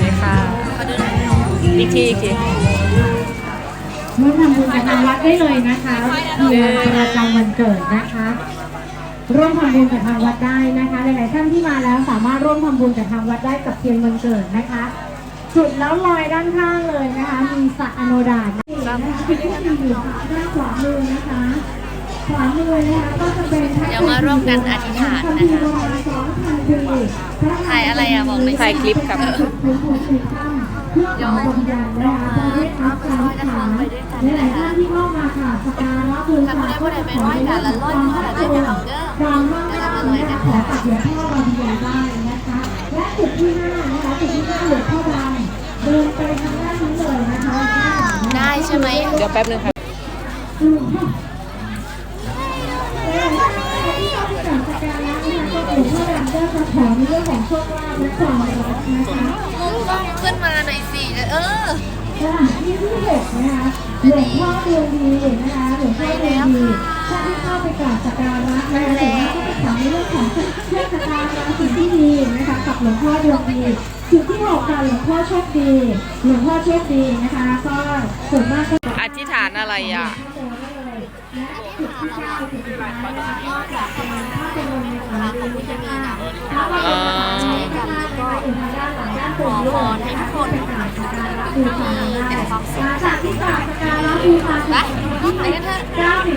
นี่ค่ะอีกทีอีกทีร่วมทำบุญกับทางวัดได้เลยนะคะมีวันประจำวันเกิดนะคะ ร่วมทำบุญกับทางวัดได้นะคะ หลาย ๆ ท่านที่มาแล้วสามารถร่วมทำบุญกับทางวัดได้กับเพียงวันเกิดนะคะ จุดแล้วลอยด้านข้างเลยนะคะ มีสระอโนดาตนะคะคือที่มีอยู่ด้านขวามือนะคะขวามือนะคะก็จะเป็นเดี๋ยวมาร่วมกันอธิษฐานนะคะถ่ายอะไรอะบอกเลยถ่ายคลิปครับเดี๋ยววิญญาณนะคะพอได้รับการอธิษฐานหลายๆท่านที่เข้ามาค่ะสการะบูชาก็จะขอให้ได้ความมั่นคงความมั่งคั่งนะคะขอกับหลวงพ่อบางใหญ่ได้นะคะและจุดที่ห้านะคะจุดที่ห้าหลวงพ่อดำเดิน ไปทางด้านนี้เลยนะคะได้ใช่ไหมเดี๋ยวแป๊บนึงครับอืมค่ะหลายๆท่านนะคะที่เข้าไปกราบสการะนะคะก็หลวงพ่อดำก็จะขอในเรื่องของโชคลาภและความรักนะคะมุมกล้องขึ้นมาหน่อยสิเออค่ะที่ที่หกนะคะหลวงพ่อดวงดีนะคะหลวงพ่อดวงดีท่านที่เข้าไปกราบสักการะนะคะส่วนมากก็จะถามในเรื่องของเครื่องสักการะสิ่งที่ดีนะคะกับหลวงพ่อดวงดีจุดที่หกค่ะหลวงพ่อโชคดีหลวงพ่อโชคดีนะคะ ก็ส่วนมากก็อธิษฐานอะไรอะและจุดที่เก้าจุดสุดท้ายนะคะก็จะเป็นพระบรมสารีริกธาตุพระบรมสารีริกธาตุนะคะอยู่ทางด้านหลังด้านบนด้วยนะคะก็เป็นการสักการะบูชาได้มาจากที่กราบสักการะบูชาถึงที่เก้าถึงสถานที่